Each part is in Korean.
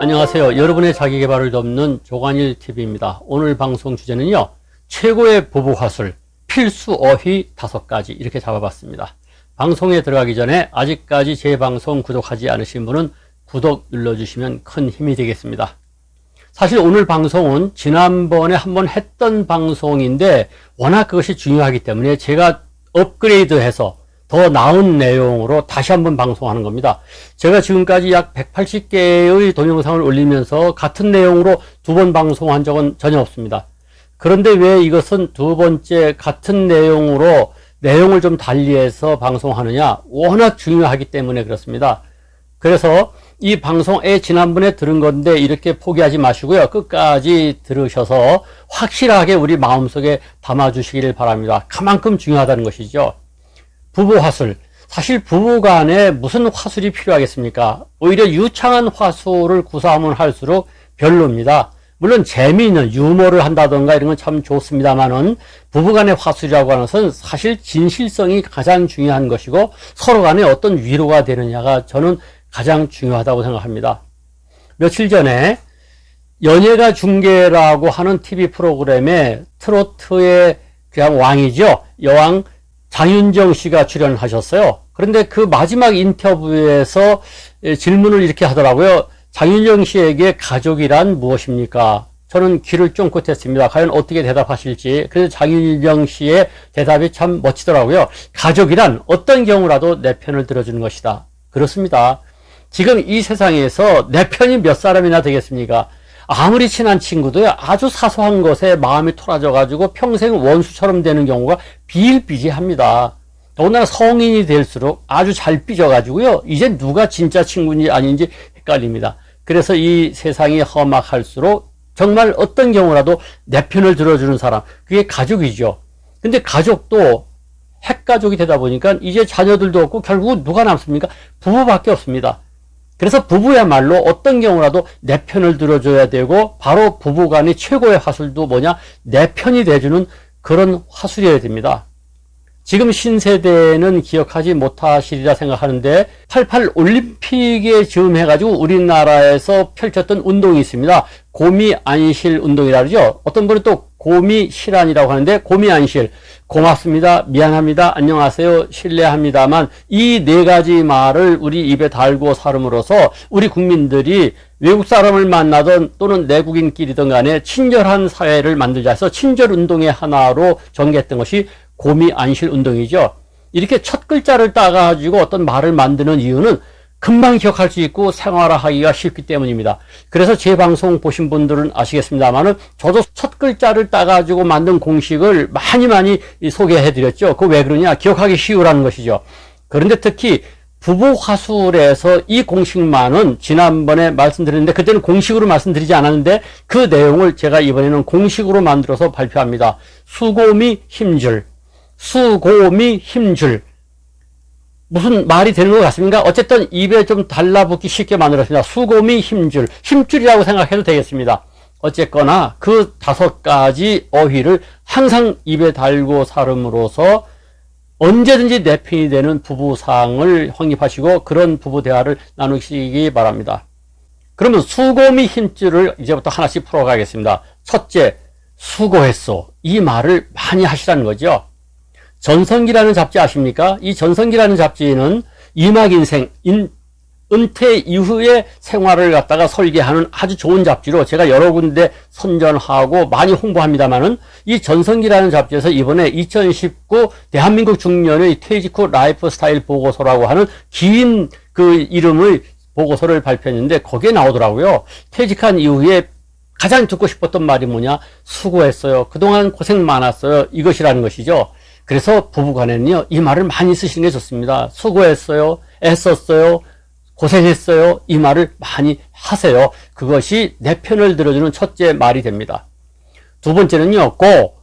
안녕하세요. 여러분의 자기개발을 돕는 조관일 TV입니다. 오늘 방송 주제는요. 최고의 부부 화술, 필수 어휘 다섯 가지 이렇게 잡아봤습니다. 방송에 들어가기 전에 아직까지 제 방송 구독하지 않으신 분은 구독 눌러주시면 큰 힘이 되겠습니다. 사실 오늘 방송은 지난번에 한번 했던 방송인데 워낙 그것이 중요하기 때문에 제가 업그레이드해서 더 나은 내용으로 다시 한번 방송하는 겁니다. 제가 지금까지 약 180개의 동영상을 올리면서 같은 내용으로 두 번 방송한 적은 전혀 없습니다. 그런데 왜 이것은 두 번째 같은 내용으로 내용을 좀 달리해서 방송하느냐? 워낙 중요하기 때문에 그렇습니다. 그래서 이 방송에 지난번에 들은 건데 이렇게 포기하지 마시고요. 끝까지 들으셔서 확실하게 우리 마음속에 담아주시기를 바랍니다. 그만큼 중요하다는 것이죠. 부부 화술. 사실 부부 간에 무슨 화술이 필요하겠습니까? 오히려 유창한 화술을 구사하면 할수록 별로입니다. 물론 재미있는 유머를 한다던가 이런 건 참 좋습니다만은 부부 간의 화술이라고 하는 것은 사실 진실성이 가장 중요한 것이고 서로 간에 어떤 위로가 되느냐가 저는 가장 중요하다고 생각합니다. 며칠 전에 연예가 중계라고 하는 TV 프로그램에 트로트의 그냥 왕이죠. 여왕 장윤정 씨가 출연하셨어요. 그런데 그 마지막 인터뷰에서 질문을 이렇게 하더라고요. 장윤정 씨에게 가족이란 무엇입니까? 저는 귀를 쫑긋했습니다. 과연 어떻게 대답하실지. 그래서 장윤정 씨의 대답이 참 멋지더라고요. 가족이란 어떤 경우라도 내 편을 들어주는 것이다. 그렇습니다. 지금 이 세상에서 내 편이 몇 사람이나 되겠습니까? 아무리 친한 친구도 아주 사소한 것에 마음이 토라져가지고 평생 원수처럼 되는 경우가 비일비재합니다. 더군다나 성인이 될수록 아주 잘 삐져가지고요. 이제 누가 진짜 친구인지 아닌지 헷갈립니다. 그래서 이 세상이 험악할수록 정말 어떤 경우라도 내 편을 들어주는 사람, 그게 가족이죠. 근데 가족도 핵가족이 되다 보니까 이제 자녀들도 없고 결국 누가 남습니까? 부부밖에 없습니다. 그래서 부부야말로 어떤 경우라도 내 편을 들어줘야 되고 바로 부부간의 최고의 화술도 뭐냐 내 편이 돼주는 그런 화술이어야 됩니다. 지금 신세대는 기억하지 못하시리라 생각하는데 88 올림픽에 즈음해가지고 우리나라에서 펼쳤던 운동이 있습니다. 고미 안실 운동이라 그러죠. 어떤 분은 또 고미 실안이라고 하는데 고미 안실 고맙습니다. 미안합니다. 안녕하세요. 신뢰합니다만 이 네 가지 말을 우리 입에 달고 살음으로써 우리 국민들이 외국 사람을 만나던 또는 내국인끼리든 간에 친절한 사회를 만들자 해서 친절 운동의 하나로 전개했던 것이 고미 안실 운동이죠. 이렇게 첫 글자를 따가지고 어떤 말을 만드는 이유는 금방 기억할 수 있고 생활화하기가 쉽기 때문입니다. 그래서 제 방송 보신 분들은 아시겠습니다만은 저도 첫 글자를 따가지고 만든 공식을 많이 많이 소개해 드렸죠. 그 왜 그러냐? 기억하기 쉬우라는 것이죠. 그런데 특히 부부 화술에서 이 공식만은 지난번에 말씀드렸는데 그때는 공식으로 말씀드리지 않았는데 그 내용을 제가 이번에는 공식으로 만들어서 발표합니다. 수고미 힘줄. 수고미 힘줄. 무슨 말이 되는 것 같습니까? 어쨌든 입에 좀 달라붙기 쉽게 만들었습니다. 수고미 힘줄. 힘줄이라고 생각해도 되겠습니다. 어쨌거나 그 다섯 가지 어휘를 항상 입에 달고 살음으로써 언제든지 내 편이 되는 부부상을 확립하시고 그런 부부 대화를 나누시기 바랍니다. 그러면 수고미 힘줄을 이제부터 하나씩 풀어가겠습니다. 첫째, 수고했어. 이 말을 많이 하시라는 거죠. 전성기라는 잡지 아십니까? 이 전성기라는 잡지는 이막 인생, 인, 은퇴 이후의 생활을 갖다가 설계하는 아주 좋은 잡지로 제가 여러 군데 선전하고 많이 홍보합니다만은 이 전성기라는 잡지에서 이번에 2019 대한민국 중년의 퇴직 후 라이프 스타일 보고서라고 하는 긴 그 이름의 보고서를 발표했는데 거기에 나오더라고요. 퇴직한 이후에 가장 듣고 싶었던 말이 뭐냐? 수고했어요. 그동안 고생 많았어요. 이것이라는 것이죠. 그래서 부부간에는요, 이 말을 많이 쓰시는 게 좋습니다. 수고했어요. 애썼어요. 고생했어요. 이 말을 많이 하세요. 그것이 내 편을 들어주는 첫째 말이 됩니다. 두 번째는요, 고,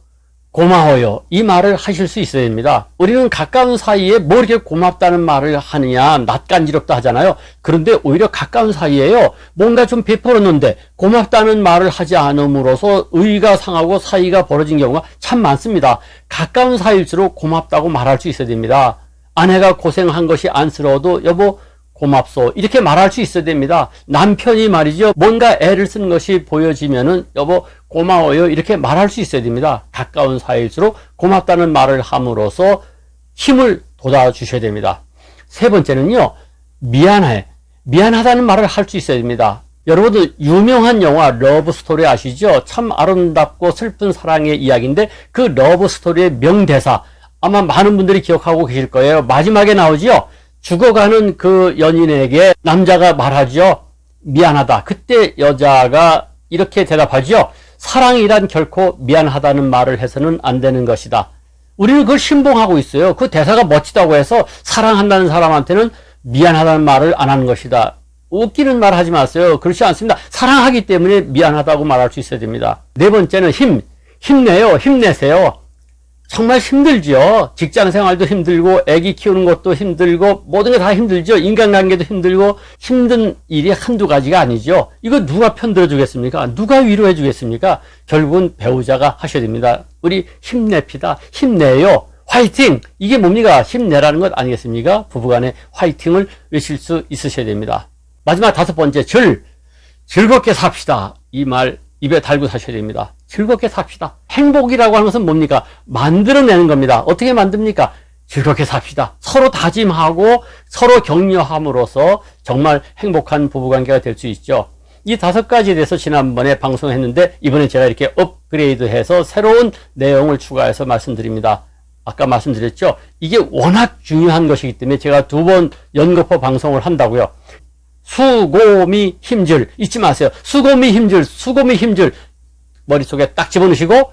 고마워요. 이 말을 하실 수 있어야 됩니다. 우리는 가까운 사이에 뭐 이렇게 고맙다는 말을 하느냐, 낯간지럽다 하잖아요. 그런데 오히려 가까운 사이에요. 뭔가 좀 베풀었는데 고맙다는 말을 하지 않음으로써 의가 상하고 사이가 벌어진 경우가 참 많습니다. 가까운 사이일수록 고맙다고 말할 수 있어야 됩니다. 아내가 고생한 것이 안쓰러워도 여보 고맙소. 이렇게 말할 수 있어야 됩니다. 남편이 말이죠. 뭔가 애를 쓴 것이 보여지면은 여보 고마워요. 이렇게 말할 수 있어야 됩니다. 가까운 사이일수록 고맙다는 말을 함으로써 힘을 돋아 주셔야 됩니다. 세 번째는요. 미안해. 미안하다는 말을 할 수 있어야 됩니다. 여러분들 유명한 영화 러브 스토리 아시죠? 참 아름답고 슬픈 사랑의 이야기인데 그 러브 스토리의 명대사 아마 많은 분들이 기억하고 계실 거예요. 마지막에 나오지요. 죽어가는 그 연인에게 남자가 말하죠. 미안하다. 그때 여자가 이렇게 대답하죠. 사랑이란 결코 미안하다는 말을 해서는 안 되는 것이다. 우리는 그걸 신봉하고 있어요. 그 대사가 멋지다고 해서 사랑한다는 사람한테는 미안하다는 말을 안 하는 것이다. 웃기는 말 하지 마세요. 그렇지 않습니다. 사랑하기 때문에 미안하다고 말할 수 있어야 됩니다. 네 번째는 힘. 힘내요. 힘내세요. 정말 힘들죠. 직장 생활도 힘들고, 아기 키우는 것도 힘들고, 모든 게 다 힘들죠. 인간관계도 힘들고, 힘든 일이 한두 가지가 아니죠. 이거 누가 편들어 주겠습니까? 누가 위로해 주겠습니까? 결국은 배우자가 하셔야 됩니다. 우리 힘냅시다. 힘내요. 화이팅! 이게 뭡니까? 힘내라는 것 아니겠습니까? 부부간에 화이팅을 외칠 수 있으셔야 됩니다. 마지막 다섯 번째, 절. 즐겁게 삽시다. 이 말 입에 달고 사셔야 됩니다. 즐겁게 삽시다. 행복이라고 하는 것은 뭡니까? 만들어내는 겁니다. 어떻게 만듭니까? 즐겁게 삽시다. 서로 다짐하고 서로 격려함으로써 정말 행복한 부부관계가 될 수 있죠. 이 다섯 가지에 대해서 지난번에 방송했는데 이번에 제가 이렇게 업그레이드해서 새로운 내용을 추가해서 말씀드립니다. 아까 말씀드렸죠. 이게 워낙 중요한 것이기 때문에 제가 두 번 연거푸 방송을 한다고요. 수고미 힘줄 잊지 마세요. 수고미 힘줄, 수고미 힘줄 머릿속에 딱 집어넣으시고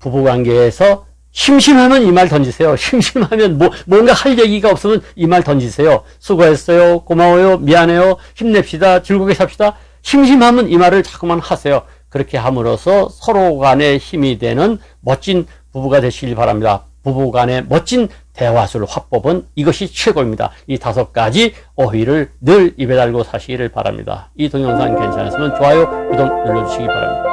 부부관계에서 심심하면 이 말 던지세요. 심심하면 뭐 뭔가 할 얘기가 없으면 이 말 던지세요. 수고했어요. 고마워요. 미안해요. 힘냅시다. 즐겁게 삽시다. 심심하면 이 말을 자꾸만 하세요. 그렇게 함으로써 서로 간에 힘이 되는 멋진 부부가 되시길 바랍니다. 부부 간의 멋진 대화술 화법은 이것이 최고입니다. 이 다섯 가지 어휘를 늘 입에 달고 사시기를 바랍니다. 이 동영상 괜찮으시면 좋아요, 구독 눌러주시기 바랍니다.